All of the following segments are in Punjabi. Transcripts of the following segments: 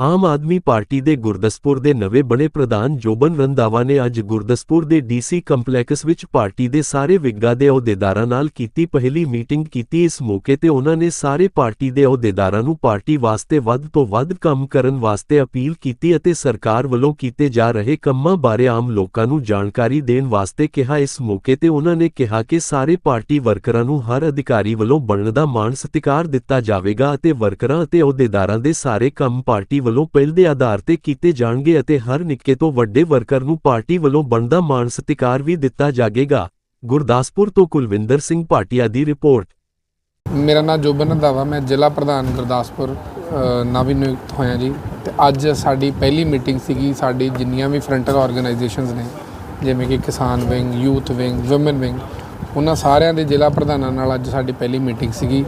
ਆਮ ਆਦਮੀ ਪਾਰਟੀ ਦੇ ਗੁਰਦਸਪੁਰ ਦੇ ਨਵੇਂ ਬਣੇ ਪ੍ਰਧਾਨ ਜੋਬਨ ਰੰਧਾਵਾ ਨੇ ਅੱਜ ਗੁਰਦਸਪੁਰ ਦੇ ਡੀਸੀ ਕੰਪਲੈਕਸ ਵਿੱਚ ਪਾਰਟੀ ਦੇ ਸਾਰੇ ਵਿੰਗਾਂ ਦੇ ਅਹੁਦੇਦਾਰਾਂ ਨਾਲ ਕੀਤੀ ਪਹਿਲੀ ਮੀਟਿੰਗ ਕੀਤੀ। ਇਸ ਮੌਕੇ ਤੇ ਉਹਨਾਂ ਨੇ ਸਾਰੇ ਪਾਰਟੀ ਦੇ ਅਹੁਦੇਦਾਰਾਂ ਨੂੰ ਪਾਰਟੀ ਵਾਸਤੇ ਵੱਧ ਤੋਂ ਵੱਧ ਕੰਮ ਕਰਨ ਵਾਸਤੇ ਅਪੀਲ ਕੀਤੀ ਅਤੇ ਸਰਕਾਰ ਵੱਲੋਂ ਕੀਤੇ ਜਾ ਰਹੇ ਕੰਮਾਂ ਬਾਰੇ ਆਮ ਲੋਕਾਂ ਨੂੰ ਜਾਣਕਾਰੀ ਦੇਣ ਵਾਸਤੇ ਕਿਹਾ। ਇਸ ਮੌਕੇ ਤੇ ਉਹਨਾਂ ਨੇ ਕਿਹਾ ਕਿ ਸਾਰੇ ਪਾਰਟੀ ਵਰਕਰਾਂ ਨੂੰ ਹਰ ਅਧਿਕਾਰੀ ਵੱਲੋਂ ਬਣਨ ਦਾ ਮਾਣ ਸਤਿਕਾਰ ਦਿੱਤਾ ਜਾਵੇਗਾ ਅਤੇ ਵਰਕਰਾਂ ਅਤੇ ਅਹੁਦੇਦਾਰਾਂ ਦੇ ਸਾਰੇ ਕੰਮ ਪਾਰਟੀ ਵੱਲੋਂ ਪਹਿਲ ਦੇ ਆਧਾਰ ਤੇ ਕੀਤੇ ਜਾਣਗੇ ਅਤੇ ਹਰ ਨਿੱਕੇ ਤੋਂ ਵੱਡੇ ਵਰਕਰ ਨੂੰ ਪਾਰਟੀ ਵੱਲੋਂ ਬਣਦਾ ਮਾਣ ਸਤਿਕਾਰ ਵੀ ਦਿੱਤਾ ਜਾਵੇਗਾ ਗੁਰਦਾਸਪੁਰ ਤੋਂ ਕੁਲਵਿੰਦਰ ਸਿੰਘ ਭਾਟੀਆ ਦੀ ਰਿਪੋਰਟ। ਮੇਰਾ ਨਾਮ ਜੋਬਨ ਰੰਧਾਵਾ, ਮੈਂ ਜ਼ਿਲ੍ਹਾ ਪ੍ਰਧਾਨ ਗੁਰਦਾਸਪੁਰ ਨਵੀਂ ਨਿਯੁਕਤ ਹੋਇਆ ਜੀ। ਤੇ ਅੱਜ ਸਾਡੀ ਪਹਿਲੀ ਮੀਟਿੰਗ ਸੀਗੀ, ਸਾਡੀ ਜਿੰਨੀਆਂ ਵੀ ਫਰੰਟਲ ਆਰਗੇਨਾਈਜੇਸ਼ਨਸ ਨੇ, ਜਿਵੇਂ ਕਿ ਕਿਸਾਨ wing, youth wing women wing, ਉਹਨਾਂ ਸਾਰਿਆਂ ਦੇ ਜ਼ਿਲ੍ਹਾ ਪ੍ਰਧਾਨਾਂ ਨਾਲ ਅੱਜ ਸਾਡੀ ਪਹਿਲੀ ਮੀਟਿੰਗ ਸੀਗੀ।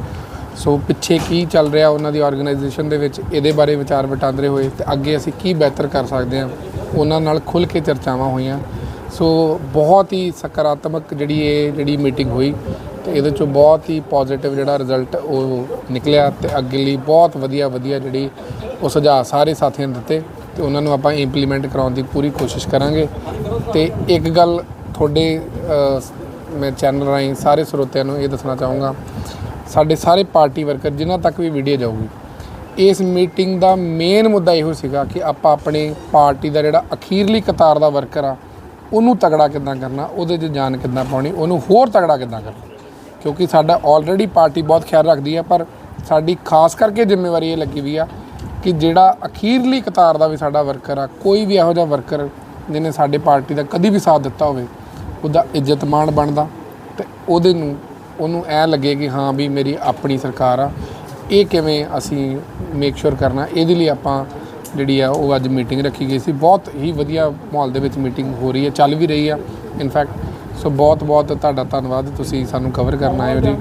ਸੋ ਪਿੱਛੇ ਕੀ ਚੱਲ ਰਿਹਾ ਉਹਨਾਂ ਦੀ ਆਰਗੇਨਾਈਜੇਸ਼ਨ ਦੇ ਵਿੱਚ? ਇਹਦੇ ਬਾਰੇ ਵਿਚਾਰ ਵਟਾਂਦਰੇ ਹੋਏ ਤੇ ਅੱਗੇ ਅਸੀਂ ਕੀ ਬਿਹਤਰ ਕਰ ਸਕਦੇ ਹਾਂ? ਉਹਨਾਂ ਨਾਲ ਖੁੱਲ੍ਹ ਕੇ ਚਰਚਾਵਾਂ ਹੋਈਆਂ। ਸੋ ਬਹੁਤ ਹੀ ਸਕਾਰਾਤਮਕ ਜਿਹੜੀ ਇਹ ਜਿਹੜੀ ਮੀਟਿੰਗ ਹੋਈ ਤੇ ਇਹਦੇ ਚੋਂ ਬਹੁਤ ਹੀ ਪੋਜ਼ਿਟਿਵ ਜਿਹੜਾ ਰਿਜ਼ਲਟ ਉਹ ਨਿਕਲਿਆ ਤੇ ਅੱਗੇ ਲਈ ਬਹੁਤ ਵਧੀਆ ਵਧੀਆ ਜਿਹੜੀ ਉਹ ਸੁਝਾਅ ਸਾਰੇ ਸਾਥੀਆਂ ਨੇ ਦਿੱਤੇ ਤੇ ਉਹਨਾਂ ਨੂੰ ਆਪਾਂ ਇੰਪਲੀਮੈਂਟ ਕਰਾਉਣ ਦੀ ਪੂਰੀ ਕੋਸ਼ਿਸ਼ ਕਰਾਂਗੇ। ਤੇ ਇੱਕ ਗੱਲ ਤੁਹਾਡੇ ਮੈਂ ਚੈਨਲ ਰਾਹੀਂ ਸਾਰੇ ਸਰੋਤਿਆਂ ਨੂੰ ਇਹ ਦੱਸਣਾ ਚਾਹੂੰਗਾ ਸਾਡੇ ਸਾਰੇ ਪਾਰਟੀ ਵਰਕਰ ਜਿਨ੍ਹਾਂ ਤੱਕ ਵੀ ਵੀਡੀਓ ਜਾਊਗੀ, ਇਸ ਮੀਟਿੰਗ ਦਾ ਮੇਨ ਮੁੱਦਾ ਇਹੋ ਸੀਗਾ ਕਿ ਆਪਾਂ ਆਪਣੇ ਪਾਰਟੀ ਦਾ ਜਿਹੜਾ ਅਖੀਰਲੀ ਕਤਾਰ ਦਾ ਵਰਕਰ ਆ, ਉਹਨੂੰ ਤਗੜਾ ਕਿੱਦਾਂ ਕਰਨਾ, ਉਹਦੇ 'ਚ ਜਾਨ ਕਿੱਦਾਂ ਪਾਉਣੀ, ਉਹਨੂੰ ਹੋਰ ਤਗੜਾ ਕਿੱਦਾਂ ਕਰਨਾ। ਕਿਉਂਕਿ ਸਾਡਾ ਆਲਰੇਡੀ ਪਾਰਟੀ ਬਹੁਤ ਖਿਆਲ ਰੱਖਦੀ ਹੈ ਪਰ ਸਾਡੀ ਖਾਸ ਕਰਕੇ ਜ਼ਿੰਮੇਵਾਰੀ ਇਹ ਲੱਗੀ ਵੀ ਆ ਕਿ ਜਿਹੜਾ ਅਖੀਰਲੀ ਕਤਾਰ ਦਾ ਵੀ ਸਾਡਾ ਵਰਕਰ ਆ, ਕੋਈ ਵੀ ਇਹੋ ਜਿਹਾ ਵਰਕਰ ਜਿਹਨੇ ਸਾਡੇ ਪਾਰਟੀ ਦਾ ਕਦੀ ਵੀ ਸਾਥ ਦਿੱਤਾ ਹੋਵੇ, ਉਹਦਾ ਇੱਜ਼ਤ ਮਾਣ ਬਣਦਾ ਤੇ ਉਹਦੇ ਨੂੰ ਉਹਨੂੰ ਐ ਲੱਗੇ ਕਿ ਹਾਂ ਵੀ ਮੇਰੀ ਆਪਣੀ ਸਰਕਾਰ ਆ, ਇਹ ਕਿਵੇਂ ਅਸੀਂ ਮੇਕ ਸ਼ੋਰ ਕਰਨਾ, ਇਹਦੇ ਲਈ ਆਪਾਂ ਜਿਹੜੀ ਆ, ਉਹ ਅੱਜ ਮੀਟਿੰਗ ਰੱਖੀ ਗਈ ਸੀ। ਬਹੁਤ ਹੀ ਵਧੀਆ ਮਾਹੌਲ ਦੇ ਵਿੱਚ ਮੀਟਿੰਗ ਹੋ ਰਹੀ ਹੈ, ਚੱਲ ਵੀ ਰਹੀ ਆ ਇਨਫੈਕਟ ਸੋ ਬਹੁਤ ਬਹੁਤ ਤੁਹਾਡਾ ਧੰਨਵਾਦ, ਤੁਸੀਂ ਸਾਨੂੰ ਕਵਰ ਕਰਨ ਆਏ ਹੋ ਜੀ।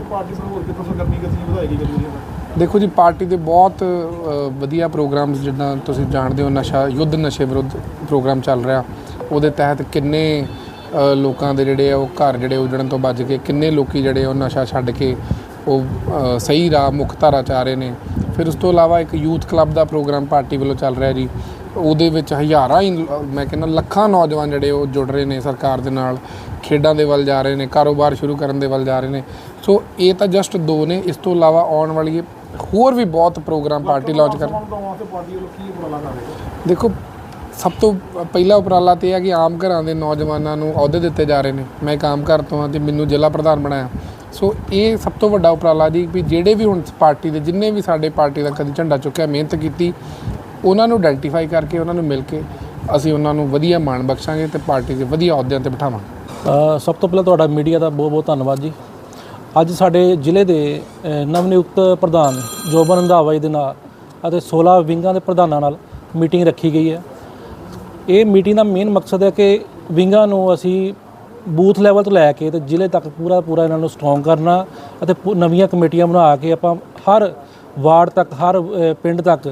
ਦੇਖੋ ਜੀ, ਪਾਰਟੀ ਦੇ ਬਹੁਤ ਵਧੀਆ ਪ੍ਰੋਗਰਾਮਸ ਜਿੱਦਾਂ ਤੁਸੀਂ ਜਾਣਦੇ ਹੋ, ਨਸ਼ਾ, ਯੁੱਧ ਨਸ਼ੇ ਵਿਰੁੱਧ ਪ੍ਰੋਗਰਾਮ ਚੱਲ ਰਿਹਾ। ਉਹਦੇ ਤਹਿਤ ਕਿੰਨੇ ਲੋਕਾਂ ਦੇ ਜਿਹੜੇ ਆ ਉਹ ਘਰ ਜਿਹੜੇ ਉਜੜਨ ਤੋਂ ਬਚ ਗਏ ਕਿੰਨੇ ਲੋਕੀ ਜਿਹੜੇ ਉਹ ਨਸ਼ਾ ਛੱਡ ਕੇ ਉਹ ਸਹੀ ਰਾਹ ਮੁੱਖ ਧਾਰਾ ਚ ਆ ਰਹੇ ਨੇ। ਫਿਰ ਉਸ ਤੋਂ ਇਲਾਵਾ ਇੱਕ ਯੂਥ ਕਲੱਬ ਦਾ ਪ੍ਰੋਗਰਾਮ ਪਾਰਟੀ ਵੱਲੋਂ ਚੱਲ ਰਿਹਾ ਜੀ। ਉਹਦੇ ਵਿੱਚ ਹਜ਼ਾਰਾਂ ਹੀ ਮੈਂ ਕਹਿੰਦਾ ਲੱਖਾਂ ਨੌਜਵਾਨ ਜਿਹੜੇ ਉਹ ਜੁੜ ਰਹੇ ਨੇ ਸਰਕਾਰ ਦੇ ਨਾਲ। ਖੇਡਾਂ ਦੇ ਵੱਲ ਜਾ ਰਹੇ ਨੇ ਕਾਰੋਬਾਰ ਸ਼ੁਰੂ ਕਰਨ ਦੇ ਵੱਲ ਜਾ ਰਹੇ ਨੇ। ਸੋ ਇਹ ਤਾਂ ਜਸਟ ਦੋ ਨੇ। ਇਸ ਤੋਂ ਇਲਾਵਾ ਆਉਣ ਵਾਲੀ ਹੋਰ ਵੀ ਬਹੁਤ ਪ੍ਰੋਗਰਾਮ ਪਾਰਟੀ ਲਾਂਚ ਕਰ ਕੀ ਦੇਖੋ ਸਭ ਤੋਂ ਪਹਿਲਾ ਉਪਰਾਲਾ ਤੇ ਇਹ ਹੈ ਕਿ ਆਮ ਘਰਾਂ ਦੇ ਨੌਜਵਾਨਾਂ ਨੂੰ ਅਹੁਦੇ ਦਿੱਤੇ ਜਾ ਰਹੇ ਨੇ। ਮੈਂ ਇੱਕ ਆਮ ਘਰ ਤੋਂ ਹਾਂ ਤੇ ਮੈਨੂੰ ਜ਼ਿਲ੍ਹਾ ਪ੍ਰਧਾਨ ਬਣਾਇਆ। ਸੋ ਇਹ ਸਭ ਤੋਂ ਵੱਡਾ ਉਪਰਾਲਾ ਜੀ ਵੀ ਜਿਹੜੇ ਵੀ ਹੁਣ ਪਾਰਟੀ ਦੇ ਜਿੰਨੇ ਵੀ ਸਾਡੇ ਪਾਰਟੀ ਦਾ ਕਦੀ ਝੰਡਾ ਚੁੱਕਿਆ ਮਿਹਨਤ ਕੀਤੀ ਉਹਨਾਂ ਨੂੰ ਆਇਡੈਂਟੀਫਾਈ ਕਰਕੇ ਉਹਨਾਂ ਨੂੰ ਮਿਲ ਕੇ ਅਸੀਂ ਉਹਨਾਂ ਨੂੰ ਵਧੀਆ ਮਾਣ ਬਖਸ਼ਾਂਗੇ ਤੇ ਪਾਰਟੀ ਦੇ ਵਧੀਆ ਅਹੁਦਿਆਂ ਤੇ ਬਿਠਾਵਾਂਗੇ। ਸਭ ਤੋਂ ਪਹਿਲਾਂ ਤੁਹਾਡਾ ਮੀਡੀਆ ਦਾ ਬਹੁਤ ਬਹੁਤ ਧੰਨਵਾਦ ਜੀ। ਅੱਜ ਸਾਡੇ ਜ਼ਿਲ੍ਹੇ ਦੇ ਅ, ਨਵਨਿਯੁਕਤ ਪ੍ਰਧਾਨ ਜੋਬਨ ਰੰਧਾਵਾ ਜੀ ਦੇ ਨਾਲ ਅਤੇ 16 ਵਿੰਗਾਂ ਦੇ ਪ੍ਰਧਾਨਾਂ ਨਾਲ ਮੀਟਿੰਗ ਰੱਖੀ ਗਈ ਹੈ। ਇਹ ਮੀਟਿੰਗ ਦਾ ਮੇਨ ਮਕਸਦ ਹੈ ਕਿ ਵਿੰਗਾਂ ਨੂੰ ਅਸੀਂ ਬੂਥ ਲੈਵਲ ਤੋਂ ਲੈ ਕੇ ਤੇ ਜ਼ਿਲ੍ਹੇ ਤੱਕ ਪੂਰਾ ਪੂਰਾ ਇਹਨਾਂ ਨੂੰ ਸਟਰੋਂਗ ਕਰਨਾ ਅਤੇ ਪੂ- ਨਵੀਆਂ ਕਮੇਟੀਆਂ ਬਣਾ ਕੇ ਆਪਾਂ ਹਰ ਵਾਰਡ ਤੱਕ, ਹਰ ਪਿੰਡ ਤੱਕ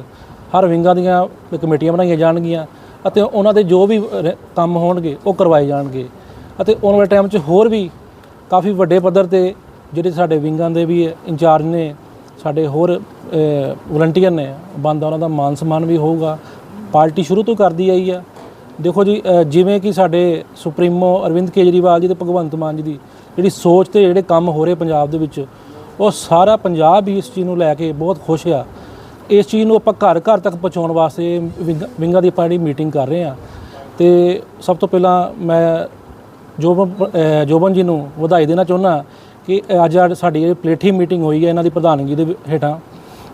ਹਰ ਵਿੰਗਾਂ ਦੀਆਂ ਕਮੇਟੀਆਂ ਬਣਾਈਆਂ ਜਾਣਗੀਆਂ ਅਤੇ ਉਹਨਾਂ ਦੇ ਜੋ ਵੀ ਕੰਮ ਹੋਣਗੇ ਉਹ ਕਰਵਾਏ ਜਾਣਗੇ ਅਤੇ ਆਉਣ ਵਾਲੇ ਟਾਈਮ 'ਚ ਹੋਰ ਵੀ ਕਾਫੀ ਵੱਡੇ ਪੱਧਰ ਤੇ ਜਿਹੜੇ ਸਾਡੇ ਵਿੰਗਾਂ ਦੇ ਵੀ ਇੰਚਾਰਜ ਨੇ, ਸਾਡੇ ਹੋਰ ਵਲੰਟੀਅਰ ਨੇ, ਬੰਦਾ ਉਹਨਾਂ ਦਾ ਮਾਨ ਸਨਮਾਨ ਵੀ ਹੋਊਗਾ। ਪਾਰਟੀ ਸ਼ੁਰੂ ਤੋਂ ਕਰਦੀ ਆਈ ਆ। ਦੇਖੋ ਜੀ ਜਿਵੇਂ ਕਿ ਸਾਡੇ ਸੁਪਰੀਮੋ ਅਰਵਿੰਦ ਕੇਜਰੀਵਾਲ ਜੀ ਤੇ ਭਗਵੰਤ ਮਾਨ ਜੀ ਦੀ ਜਿਹੜੀ ਸੋਚ ਤੇ ਜਿਹੜੇ ਕੰਮ ਹੋ ਰਹੇ ਪੰਜਾਬ ਦੇ ਵਿੱਚ, ਉਹ ਸਾਰਾ ਪੰਜਾਬ ਹੀ ਇਸ ਚੀਜ਼ ਨੂੰ ਲੈ ਕੇ ਬਹੁਤ ਖੁਸ਼ ਆ। ਇਸ ਚੀਜ਼ ਨੂੰ ਆਪਾਂ ਘਰ ਘਰ ਤੱਕ ਪਹੁੰਚਾਉਣ ਵਾਸਤੇ ਵਿੰਗ- ਵਿੰਗਾਂ ਦੀ ਆਪਾਂ ਜਿਹੜੀ ਮੀਟਿੰਗ ਕਰ ਰਹੇ ਆ। ਤੇ ਸਭ ਤੋਂ ਪਹਿਲਾਂ ਮੈਂ ਜੋਬਨ ਜੋਬਨ ਜੀ ਨੂੰ ਵਧਾਈ ਦੇਣਾ ਚਾਹੁੰਦਾ ਕਿ ਅੱਜ ਅੱਜ ਸਾਡੀ ਇਹ ਪਲੇਠੀ ਮੀਟਿੰਗ ਹੋਈ ਹੈ, ਇਹਨਾਂ ਦੀ ਪ੍ਰਧਾਨਗੀ ਦੇ ਹੇਠਾਂ।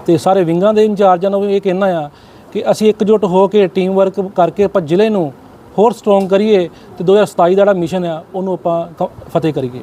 ਤੇ ਸਾਰੇ ਵਿੰਗਾਂ ਦੇ ਇੰਚਾਰਜਾਂ ਨੂੰ ਵੀ ਇਹ ਕਹਿਣਾ ਆ ਕਿ ਅਸੀਂ ਇਕਜੁੱਟ ਹੋ ਕੇ ਟੀਮ ਵਰਕ ਕਰਕੇ ਆਪਾਂ ਜ਼ਿਲ੍ਹੇ ਨੂੰ ਹੋਰ ਸਟਰੋਂਗ ਕਰੀਏ ਤੇ 2027 ਦਾ ਜਿਹੜਾ ਮਿਸ਼ਨ ਆ, ਉਹਨੂੰ ਆਪਾਂ ਕ- ਫਤਿਹ ਕਰੀਏ।